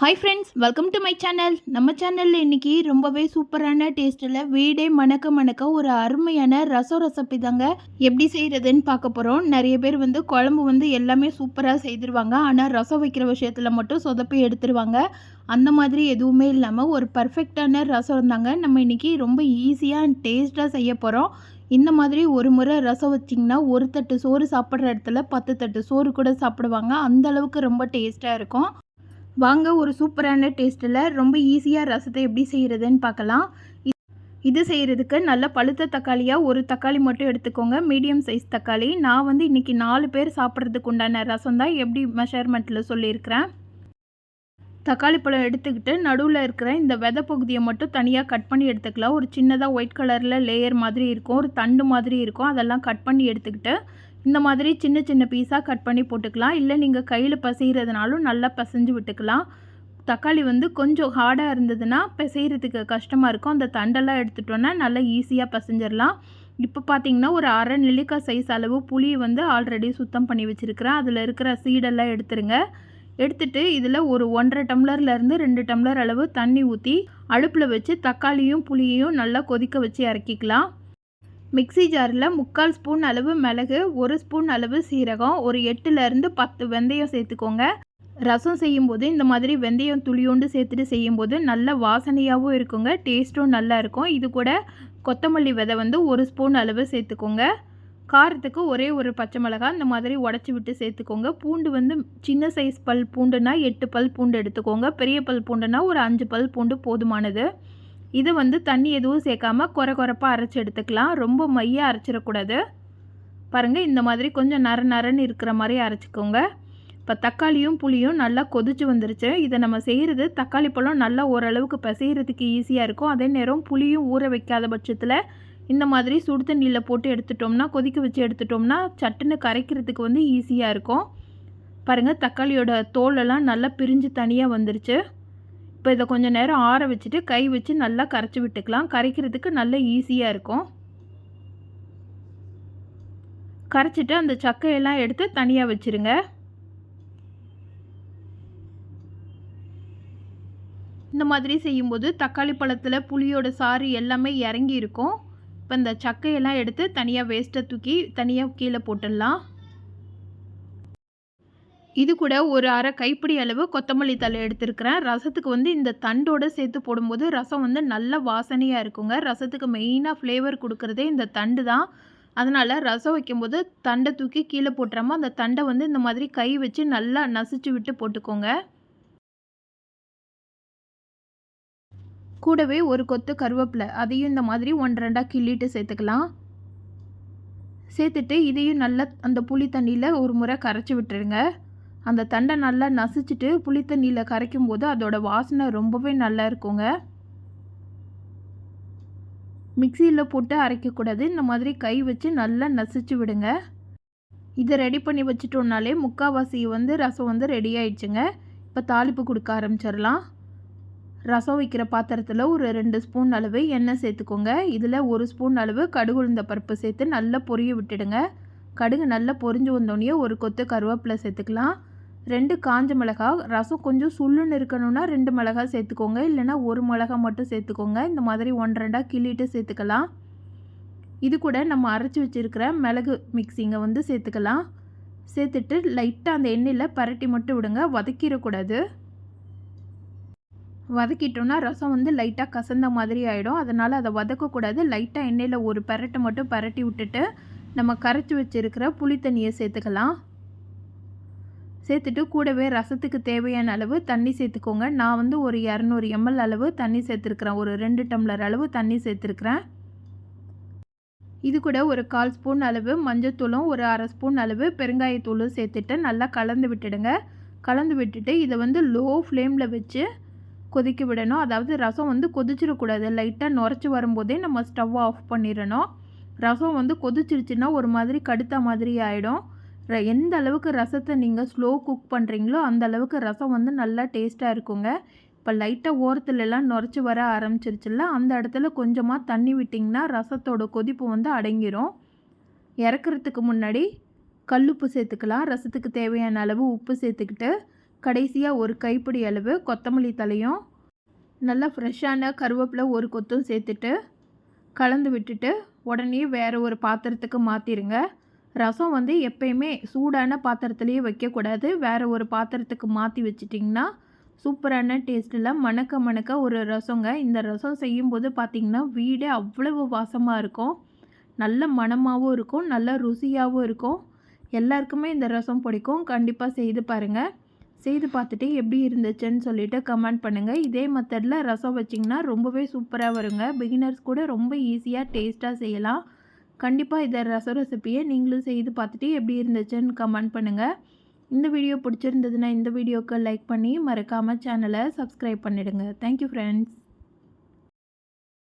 Hi friends welcome to my channel நம்ம சேனலில் இன்றைக்கி ரொம்பவே சூப்பரான டேஸ்ட்டில் வீடே மணக்க மணக்க ஒரு அருமையான ரசம் ரெசிபி தாங்க. எப்படி செய்கிறதுன்னு பார்க்க போகிறோம் நிறைய பேர் வந்து குழம்பு வந்து எல்லாமே சூப்பராக செய்திருவாங்க. ஆனால் ரசம் வைக்கிற விஷயத்தில் மட்டும் சொதப்பி எடுத்துருவாங்க. அந்த மாதிரி எதுவுமே இல்லாமல் ஒரு பர்ஃபெக்டான ரசம் இருந்தாங்க நம்ம இன்றைக்கி ரொம்ப ஈஸியாக அண்ட் டேஸ்ட்டாக செய்ய போகிறோம் இந்த மாதிரி ஒரு முறை ரசம் வச்சிங்கன்னா ஒரு தட்டு சோறு சாப்பிட்ற இடத்துல பத்து தட்டு சோறு கூட சாப்பிடுவாங்க. அந்த அளவுக்கு ரொம்ப டேஸ்ட்டாக இருக்கும். வாங்க ஒரு சூப்பரான டேஸ்ட்டில் ரொம்ப ஈஸியாக ரசத்தை எப்படி செய்கிறதுன்னு பார்க்கலாம். இது செய்கிறதுக்கு நல்ல பழுத்த தக்காளியாக ஒரு தக்காளி மட்டும் எடுத்துக்கோங்க. மீடியம் சைஸ் தக்காளி. நான் வந்து இன்றைக்கி நாலு பேர் சாப்பிட்றதுக்கு உண்டான ரசம் தான் எப்படி மெஷர்மெண்ட்டில் சொல்லியிருக்கிறேன். தக்காளி பழம் எடுத்துக்கிட்டு நடுவில் இருக்கிற இந்த விதை பகுதியை மட்டும் தனியாக கட் பண்ணி எடுத்துக்கலாம். ஒரு சின்னதாக ஒயிட் கலரில் லேயர் மாதிரி இருக்கும். ஒரு தண்டு மாதிரி இருக்கும். அதெல்லாம் கட் பண்ணி எடுத்துக்கிட்டு இந்த மாதிரி சின்ன சின்ன பீஸாக கட் பண்ணி போட்டுக்கலாம். இல்லை நீங்கள் கையில் பசைகிறதுனாலும் நல்லா பசைஞ்சு விட்டுக்கலாம். தக்காளி வந்து கொஞ்சம் ஹார்டாக இருந்ததுன்னா பிசைகிறதுக்கு கஷ்டமாக இருக்கும். அந்த தண்டெல்லாம் எடுத்துட்டோன்னா நல்லா ஈஸியாக பசைஞ்சிடலாம். இப்போ பார்த்தீங்கன்னா ஒரு அரை நெல்லிக்காய் சைஸ் அளவு புளியை வந்து ஆல்ரெடி சுத்தம் பண்ணி வச்சுருக்கிறேன். அதில் இருக்கிற சீடெல்லாம் எடுத்துருங்க. எடுத்துட்டு இதில் ஒரு ஒன்றரை டம்ளர்லேருந்து ரெண்டு டம்ளர் அளவு தண்ணி ஊற்றி அடுப்பில் வச்சு தக்காளியும் புளியையும் நல்லா கொதிக்க வச்சு இறக்கிக்கலாம். மிக்ஸி ஜாரில் முக்கால் ஸ்பூன் அளவு மிளகு ஒரு ஸ்பூன் அளவு சீரகம் ஒரு எட்டுலேருந்து பத்து வெந்தயம் சேர்த்துக்கோங்க. ரசம் செய்யும்போது இந்த மாதிரி வெந்தயம் துளியோண்டு சேர்த்துட்டு செய்யும்போது நல்ல வாசனையாகவும் இருக்குங்க டேஸ்ட்டும் நல்லா இருக்கும். இது கூட கொத்தமல்லி விதை வந்து ஒரு ஸ்பூன் அளவு சேர்த்துக்கோங்க. காரத்துக்கு ஒரே ஒரு பச்சை மிளகாய் இந்த மாதிரி உடச்சி விட்டு சேர்த்துக்கோங்க. பூண்டு வந்து சின்ன சைஸ் பல் பூண்டுனா எட்டு பல் பூண்டு எடுத்துக்கோங்க. பெரிய பல் பூண்டுனா ஒரு அஞ்சு பல் பூண்டு போதுமானது. இது வந்து தண்ணி எதுவும் சேர்க்காம குறை குறைப்பாக அரைச்சி எடுத்துக்கலாம். ரொம்ப மையாக அரைச்சிடக்கூடாது. பாருங்கள் இந்த மாதிரி கொஞ்சம் நர நரன்னு இருக்கிற மாதிரி அரைச்சிக்கோங்க. இப்போ தக்காளியும் புளியும் நல்லா கொதிச்சு வந்துருச்சு. இதை நம்ம செய்கிறது தக்காளி பழம் நல்லா ஓரளவுக்கு பிசைகிறதுக்கு ஈஸியாக இருக்கும். அதே நேரம் புளியும் ஊற வைக்காத பட்சத்தில் இந்த மாதிரி சுடு தண்ணியில் போட்டு எடுத்துட்டோம்னா கொதிக்க வச்சு எடுத்துட்டோம்னா சட்டுன்னு கரைக்கிறதுக்கு வந்து ஈஸியாக இருக்கும். பாருங்கள் தக்காளியோட தோலெல்லாம் நல்லா பிரிஞ்சு தனியாக வந்துருச்சு. இப்போ இதை கொஞ்சம் நேரம் ஆற வச்சுட்டு கை வச்சு நல்லா கரைச்சி விட்டுக்கலாம். கரைக்கிறதுக்கு நல்ல ஈஸியாக இருக்கும். கரைச்சிட்டு அந்த சக்கையெல்லாம் எடுத்து தனியாக வச்சுருங்க. இந்த மாதிரி செய்யும்போது தக்காளி பழத்தில் புளியோட சாறு எல்லாமே இறங்கி இருக்கும். இப்போ இந்த சக்கையெல்லாம் எடுத்து தனியாக வேஸ்ட்டை தூக்கி தனியாக கீழே போட்டுடலாம். இது கூட ஒரு அரை கைப்பிடி அளவு கொத்தமல்லி தழை எடுத்துருக்கிறேன். ரசத்துக்கு வந்து இந்த தண்டோடு சேர்த்து போடும்போது ரசம் வந்து நல்ல வாசனையாக இருக்குங்க. ரசத்துக்கு மெயினாக ஃப்ளேவர் கொடுக்குறதே இந்த தண்டு தான். அதனால் ரசம் வைக்கும்போது தண்டை தூக்கி கீழே போட்டுறாம அந்த தண்டை வந்து இந்த மாதிரி கை வச்சு நல்லா நசிச்சு விட்டு போட்டுக்கோங்க. கூடவே ஒரு கொத்து கருவேப்பிலை அதையும் இந்த மாதிரி ஒன்று ரெண்டாக கிள்ளிட்டு சேர்த்துக்கலாம். சேர்த்துட்டு இதையும் நல்லா அந்த புளி தண்ணியில் ஒரு முறை கரைச்சி விட்டுருங்க. அந்த தண்டை நல்லா நசிச்சுட்டு புளித்தண்ணியில் கரைக்கும் போது அதோட வாசனை ரொம்பவே நல்லா இருக்குங்க. மிக்சியில் போட்டு அரைக்கக்கூடாது இந்த மாதிரி கை வச்சு நல்லா நசிச்சு விடுங்க. இதை ரெடி பண்ணி வச்சுட்டோம்னாலே முக்கால்வாசி வந்து ரசம் வந்து ரெடி ஆயிடுச்சுங்க. இப்போ தாளிப்பு கொடுக்க ஆரம்பிச்சிடலாம். ரசம் வைக்கிற பாத்திரத்தில் ஒரு ரெண்டு ஸ்பூன் அளவு எண்ணெய் சேர்த்துக்கோங்க. இதில் ஒரு ஸ்பூன் அளவு கடுகு உளுந்த பருப்பு சேர்த்து நல்லா பொரிய விட்டுடுங்க. கடுகு நல்லா பொரிஞ்சு வந்தோடனே ஒரு கொத்து கருவேப்பிலை சேர்த்துக்கலாம். ரெண்டு காஞ்ச மிளகா ரசம் கொஞ்சம் சுள்ளுன்னு இருக்கணும்னா ரெண்டு மிளகா சேர்த்துக்கோங்க. இல்லைன்னா ஒரு மிளகா மட்டும் சேர்த்துக்கோங்க. இந்த மாதிரி ஒன்று ரெண்டாக கிள்ளிட்டு சேர்த்துக்கலாம். இது கூட நம்ம அரைச்சி வச்சுருக்கிற மிளகு மிக்சிங்கை வந்து சேர்த்துக்கலாம். சேர்த்துட்டு லைட்டாக அந்த எண்ணெயில் பரட்டி மட்டும் விடுங்க. வதக்கிடக்கூடாது. வதக்கிட்டோன்னா ரசம் வந்து லைட்டாக கசந்த மாதிரி ஆகிடும் அதனால் அதை வதக்கக்கூடாது. லைட்டாக எண்ணெயில் ஒரு பரட்டை மட்டும் பரட்டி விட்டுட்டு நம்ம கரைச்சி வச்சுருக்கிற புளி தண்ணியை சேர்த்துக்கலாம். சேர்த்துட்டு கூடவே ரசத்துக்கு தேவையான அளவு தண்ணி சேர்த்துக்கோங்க. நான் வந்து ஒரு இரநூறு எம்எல் அளவு தண்ணி சேர்த்துருக்குறேன். ஒரு ரெண்டு டம்ளர் அளவு தண்ணி சேர்த்துருக்குறேன். இது கூட ஒரு கால் ஸ்பூன் அளவு மஞ்சத்தூளும் ஒரு அரை ஸ்பூன் அளவு பெருங்காயத்தூளும் சேர்த்துட்டு நல்லா கலந்து விட்டுடுங்க. கலந்து விட்டுட்டு இதை வந்து லோ ஃப்ளேமில் வச்சு கொதிக்க விடணும். அதாவது ரசம் வந்து கொதிச்சிடக்கூடாது. லைட்டாக நுரைச்சி வரும்போதே நம்ம ஸ்டவ் ஆஃப் பண்ணிடணும். ரசம் வந்து கொதிச்சிருச்சுன்னா ஒரு மாதிரி கடுத்த மாதிரி ஆகிடும் எந்த அளவுக்கு ரசத்தை நீங்கள் ஸ்லோ குக் பண்ணுறீங்களோ அந்த அளவுக்கு ரசம் வந்து நல்லா டேஸ்ட்டாக இருக்குங்க. இப்போ லைட்டாக ஓரத்துலலாம் நுரைச்சி வர ஆரம்பிச்சிருச்சுல்ல அந்த இடத்துல கொஞ்சமாக தண்ணி விட்டிங்கன்னா ரசத்தோட கொதிப்பு வந்து அடங்கிரும். இறக்குறதுக்கு முன்னாடி கல்லுப்பு சேர்த்துக்கலாம். ரசத்துக்கு தேவையான அளவு உப்பு சேர்த்துக்கிட்டு கடைசியாக ஒரு கைப்பிடி அளவு கொத்தமல்லி தலையும் நல்லா ஃப்ரெஷ்ஷான கருவேப்பிலை ஒரு கொத்தும் சேர்த்துட்டு கலந்து விட்டுட்டு உடனே வேறு ஒரு பாத்திரத்துக்கு மாற்றிடுங்க ரசம் வந்து எப்பயுமே சூடான பாத்திரத்துலேயே வைக்கக்கூடாது. வேறு ஒரு பாத்திரத்துக்கு மாற்றி வச்சிட்டிங்கன்னா சூப்பரான டேஸ்ட்டில் மணக்க மணக்க ஒரு ரசங்க. இந்த ரசம் செய்யும்போது பார்த்திங்கன்னா வீடே அவ்வளவு வாசமாக இருக்கும். நல்ல மணமாகவும் இருக்கும் நல்ல ருசியாகவும் இருக்கும். எல்லாருக்குமே இந்த ரசம் பிடிக்கும். கண்டிப்பாக செய்து பாருங்கள் செய்து பார்த்துட்டு எப்படி இருந்துச்சுன்னு சொல்லிவிட்டு கமெண்ட் பண்ணுங்கள் இதே மெத்தடில் ரசம் வச்சிங்கன்னா ரொம்பவே சூப்பராக வருங்க. பிகினர்ஸ் கூட ரொம்ப ஈஸியாக டேஸ்ட்டாக செய்யலாம். கண்டிப்பாக இதை ரசம் ரெசிப்பியை நீங்களும் செய்து பார்த்துட்டு எப்படி இருந்துச்சுன்னு கமெண்ட் பண்ணுங்கள் இந்த வீடியோ பிடிச்சிருந்ததுன்னா இந்த வீடியோக்கு லைக் பண்ணி மறக்காமல் சேனலை சப்ஸ்கிரைப் பண்ணிவிடுங்க தேங்க்யூ ஃப்ரெண்ட்ஸ்